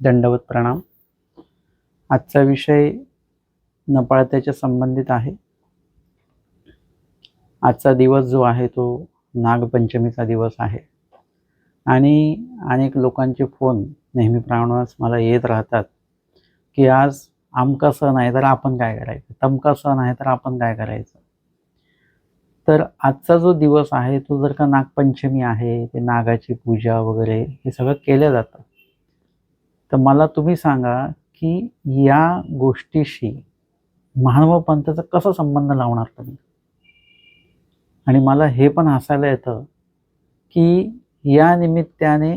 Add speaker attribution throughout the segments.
Speaker 1: दंडवत प्रणाम. आजचा विषय नपाळत्याच्या संबंधित आहे. आजचा दिवस जो आहे तो नागपंचमीचा दिवस आहे. आणि अनेक लोकांचे फोन नेहमीप्रमाणेच मला येत राहतात की आज आमका सण आहे तर आपण काय करायचं? तमका सण आहे तर आपण काय करायचं? तर आजचा जो दिवस आहे तो जर का नागपंचमी आहे ते नागाची पूजा वगैरे हे सगळं केलं जातं. तर मला तुम्ही सांगा की या गोष्टीशी महानुभाव पंथाचा कसा संबंध लावणार तुम्ही? आणि मला हे पण हसायला येतं की या निमित्ताने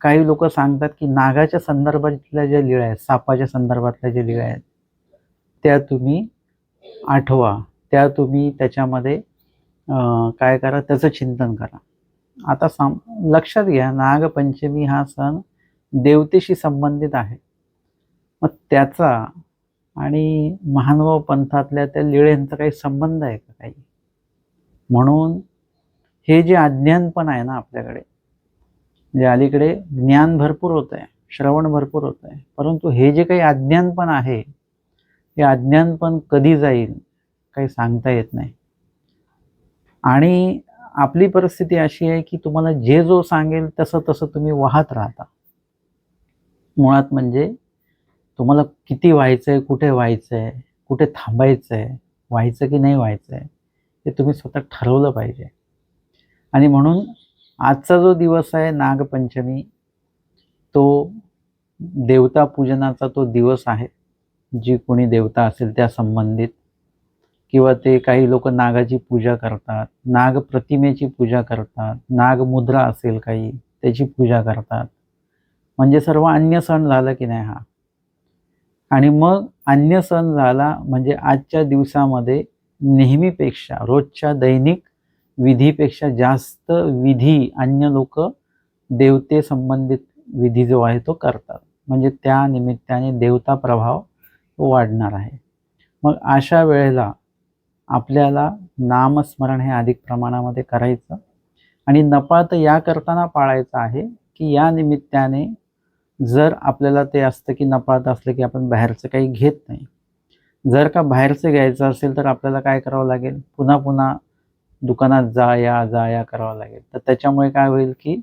Speaker 1: काही लोक सांगतात की नागाच्या संदर्भातल्या ज्या लिळा आहेत सापाच्या संदर्भातल्या ज्या लिळा आहेत त्या तुम्ही आठवा. त्या तुम्ही त्याच्यामध्ये काय करा? त्याचं चिंतन करा. आता साम लक्षात घ्या नागपंचमी हा सण देवतेशी संबंधित आहे. मग त्याचा आणि महानुभाव पंथातल्या त्या लीळेंचा काही संबंध आहे का काही? म्हणून हे जे अज्ञानपण आहे ना आपल्याकडे जे अलीकडे ज्ञान भरपूर होत आहे श्रवण भरपूर होत आहे परंतु हे जे काही अज्ञानपण आहे हे अज्ञानपण कधी जाईल काही सांगता येत नाही. आणि आपली परिस्थिती अशी आहे की तुम्हाला जे जो सांगेल तसं तसं तुम्ही वाहत राहता. मुळात म्हणजे तुम्हाला किती व्हायचं आहे कुठे व्हायचं आहे कुठे थांबायचं आहे व्हायचं की नाही व्हायचं आहे हे तुम्ही स्वतः ठरवलं पाहिजे. आणि म्हणून आजचा जो दिवस आहे नागपंचमी तो देवता पूजनाचा तो दिवस आहे. जी कोणी देवता असेल त्या संबंधित किंवा ते काही लोक नागाची पूजा करतात नाग प्रतिमेची पूजा करतात नागमुद्रा असेल काही त्याची पूजा करतात. म्हणजे सर्व अन्य सण झाला की नाही हा? आणि मग अन्य सण झाला म्हणजे आजच्या दिवसामध्ये नेहमीपेक्षा रोजच्या दैनिक विधीपेक्षा जास्त विधी अन्य लोक देवते संबंधित विधी जो आहे तो करतात. म्हणजे त्या निमित्ताने देवता प्रभाव तो वाढणार आहे. मग अशा वेळेला आपल्याला नामस्मरण हे अधिक प्रमाणामध्ये करायचं आणि नपाळतं या करताना पाळायचं आहे की या निमित्ताने जर आपल्याला ते असतं की नपाळत असलं की आपण बाहेरचं काही घेत नाही. जर का बाहेरचं घ्यायचं असेल तर आपल्याला काय करावं लागेल? पुन्हा पुन्हा दुकानात जा या जा या करावं लागेल. तर त्याच्यामुळे काय होईल की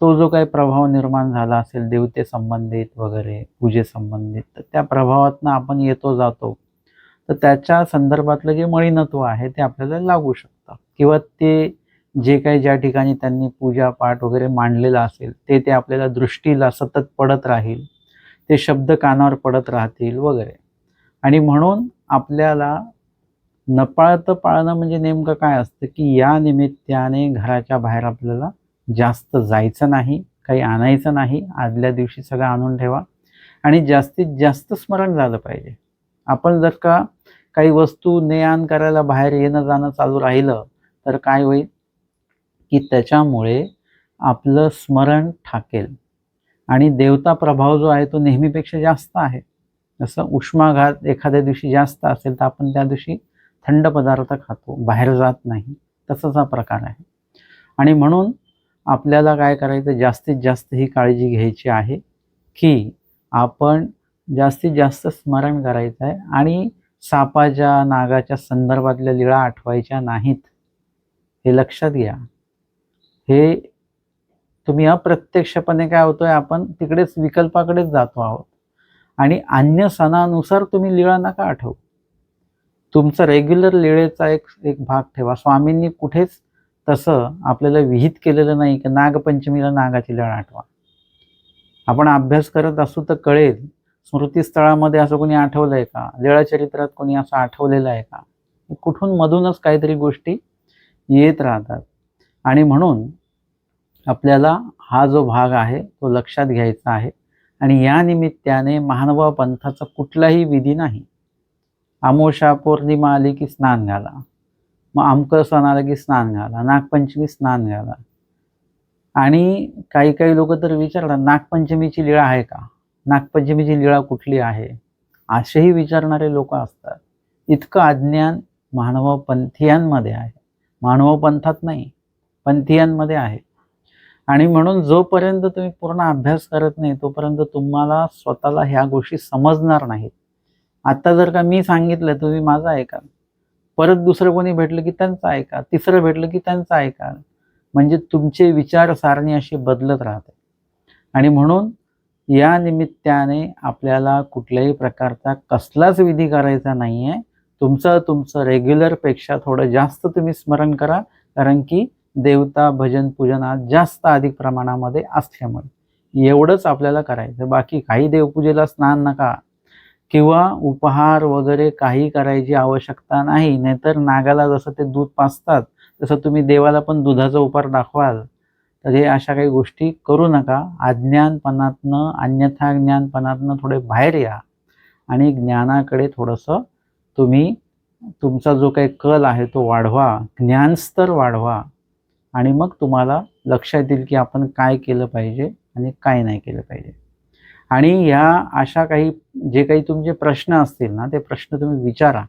Speaker 1: तो जो काही प्रभाव निर्माण झाला असेल देवते संबंधित वगैरे पूजे संबंधित तर त्या प्रभावातनं आपण येतो जातो. तर त्याच्या संदर्भातलं जे मळीनत्व आहे ते आपल्याला लागू शकतं. किंवा ते जे काही ज्या ठिकाणी त्यांनी पूजा पाठ वगैरे मांडलेलं असेल ते ते आपल्याला दृष्टीला सतत पडत राहील ते शब्द कानावर पडत राहतील वगैरे. आणि म्हणून आपल्याला नपाळतं पाळणं म्हणजे नेमकं काय असतं की या निमित्ताने घराच्या बाहेर आपल्याला जास्त जायचं नाही काही आणायचं नाही आदल्या दिवशी सगळं आणून ठेवा. आणि जास्तीत जास्त स्मरण झालं पाहिजे. आपण जर का काही वस्तू ने आण करायला बाहेर येणं जाणं चालू राहिलं तर काय होईल? की त्याच्यामुळे आपलं स्मरण ठाकेल. आणि देवता प्रभाव जो आहे तो नेहमीपेक्षा जास्त आहे. जसं उष्माघात एखाद्या दिवशी जास्त असेल तर आपण त्या दिवशी थंड पदार्थ खातो बाहेर जात नाही. तसाच हा प्रकार आहे. आणि म्हणून आपल्याला काय करायचं जास्तीत जास्त ही काळजी घ्यायची आहे की आपण जास्तीत जास्त स्मरण करायचं आहे आणि सापाच्या नागाच्या संदर्भातल्या लीळा आठवायच्या नाहीत. हे लक्षात घ्या. हे तुम्ही अप्रत्यक्षपणे काय होतोय आपण तिकडेच विकल्पाकडेच जातो आहोत. आणि अन्य सणानुसार तुम्ही लीळा नका आठवू. तुमचा रेग्युलर लीळेचा एक एक भाग ठेवा. स्वामींनी कुठेच तसं आपल्याला विहित केलेलं नाही की नागपंचमीला नागाची लीळा आठवा. आपण अभ्यास करत असू तर कळेल स्मृतीस्थळामध्ये असं कोणी आठवलं आहे का? लीळाचरित्रात कोणी असं आठवलेलं आहे का? कुठून मधूनच काहीतरी गोष्टी येत राहतात. आणि म्हणून आपल्याला हा जो भाग आहे तो लक्षात घ्यायचा आहे. आणि या निमित्ताने महानुभाव पंथाचा कुठलाही विधी नाही. आमोशा पौर्णिमा आली की स्नान घाला. मग आमकर सण आलं की स्नान घाला. नागपंचमी स्नान घाला. आणि काही काही लोक तर विचारतात नागपंचमीची लीळा आहे का? नागपंचमीची लीळा कुठली आहे? असेही विचारणारे लोक असतात. इतकं अज्ञान मानव पंथियांमध्ये आहे. मानव पंथात नाही. पंथियांमध्ये आहे. आणि म्हणून जोपर्यंत तुम्ही पूर्ण अभ्यास करत नाही तोपर्यंत तुम्हाला स्वतःला ह्या गोष्टी समजणार नाहीत. आता जर का मी सांगितलं तुम्ही माझं ऐका. परत दुसरं कोणी भेटलं की त्यांचं ऐका. तिसरं भेटलं की त्यांचं ऐका. म्हणजे तुमचे विचारसारणी अशी बदलत राहते. आणि म्हणून या निमित्ताने आपल्याला कुठल्याही प्रकारचा कसलाच विधी करायचा नाही आहे तुमचं तुमचं रेग्युलरपेक्षा थोडं जास्त तुम्ही स्मरण करा. कारण की देवता भजन पूजन आज जास्त अधिक प्रमाणामध्ये असल्यामुळे एवढंच आपल्याला करायचं बाकी काही देवपूजेला स्नान नका. किंवा उपहार वगैरे काही करायची आवश्यकता नाही. नाहीतर नागाला जसं ते दूध पाजतात तसं तुम्ही देवाला पण दुधाचा उपहार दाखवाल. तर हे अशा काही गोष्टी करू नका. अज्ञानपणातनं अन्यथा ज्ञानपणातनं थोडे बाहेर या. आणि ज्ञानाकडे थोडंसं तुम्ही तुमचा जो काही कल आहे तो वाढवा. ज्ञानस्तर वाढवा. आणि मग तुम्हाला लक्षात येईल की आपण काय केलं पाहिजे आणि काय नाही केलं पाहिजे. आणि ह्या अशा काही जे काही तुमचे प्रश्न असतील ना ते प्रश्न तुम्ही विचारा.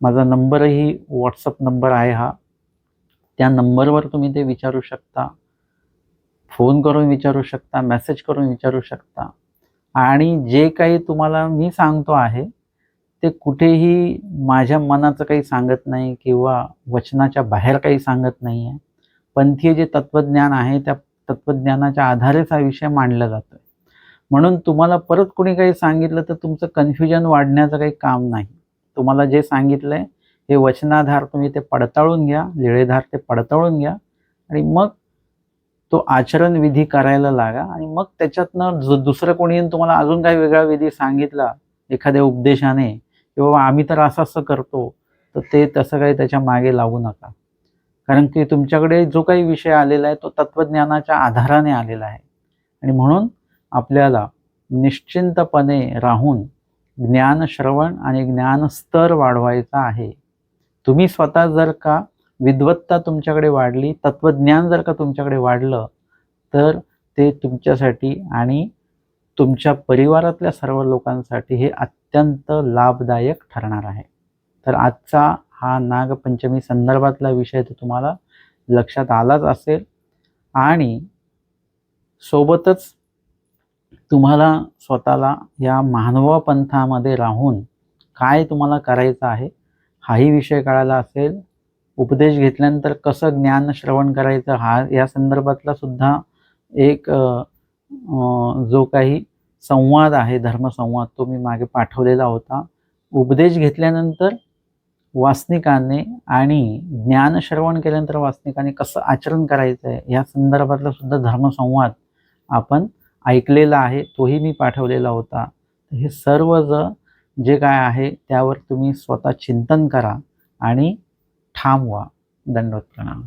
Speaker 1: माझा नंबरही व्हॉट्सअप नंबर आहे हा. त्या नंबरवर तुम्ही ते विचारू शकता. फोन करून विचारू शकता मेसेज करून विचारू शकता. आणि जे काही तुम्हाला मी सांगतो आहे ते कुठेही माझ्या मनाचं काही सांगत नाही किंवा वचनाच्या बाहेर काही सांगत नाही आहे पंथीय जे तत्त्वज्ञान आहे त्या तत्त्वज्ञानाच्या आधारेच हा विषय मांडला जातो म्हणून तुम्हाला परत कोणी काही सांगितलं तर तुमचं कन्फ्युजन वाढण्याचं काही काम नाही. तुम्हाला जे सांगितलं आहे हे वचनाधार तुम्ही ते पडताळून घ्या लिळेधार ते पडताळून घ्या आणि मग तो आचरण विधी करायला लागा आणि मग त्याच्यातनं दुसरं कोणी तुम्हाला अजून काही वेगळा विधी सांगितला एखाद्या उपदेशाने की बाबा आम्ही तर असं असं करतो तर ते तसं काही त्याच्यामागे लागू नका. कारण की तुमच्याकडे जो काही विषय आलेला आहे तो तत्त्वज्ञानाच्या आधाराने आलेला आहे. आणि म्हणून आपल्याला निश्चिंतपणे राहून ज्ञान श्रवण आणि ज्ञान स्तर वाढवायचा आहे. तुम्ही स्वतः जर का विद्वत्ता तुमच्याकडे वाढली तत्वज्ञान जर का तुमच्याकडे वाढलं तर ते तुमच्यासाठी आणि तुमच्या परिवारातल्या सर्व लोकांसाठी हे अत्यंत लाभदायक ठरणार आहे. तर आजचा हा नागपंचमी संदर्भातला विषय तर तुम्हाला लक्षात आलाच असेल. आणि सोबतच तुम्हाला स्वतःला या मानव पंथामध्ये राहून काय तुम्हाला करायचं आहे हाही विषय कळायला असेल. उपदेश घेतल्यानंतर कसं ज्ञान श्रवण करायचं हा या संदर्भातला सुद्धा एक जो काही संवाद आहे धर्मसंवाद तो मी मागे पाठवलेला होता. उपदेश घेतल्यानंतर वासनिकाने आणि ज्ञान श्रवण केल्यानंतर वासनिकाने कसं आचरण करायचं आहे या संदर्भातला सुद्धा धर्मसंवाद आपण ऐकलेला आहे तोही मी पाठवलेला होता. हे सर्व ज जे काय आहे त्यावर तुम्ही स्वतः चिंतन करा आणि ठाम व्हा. प्रणाम.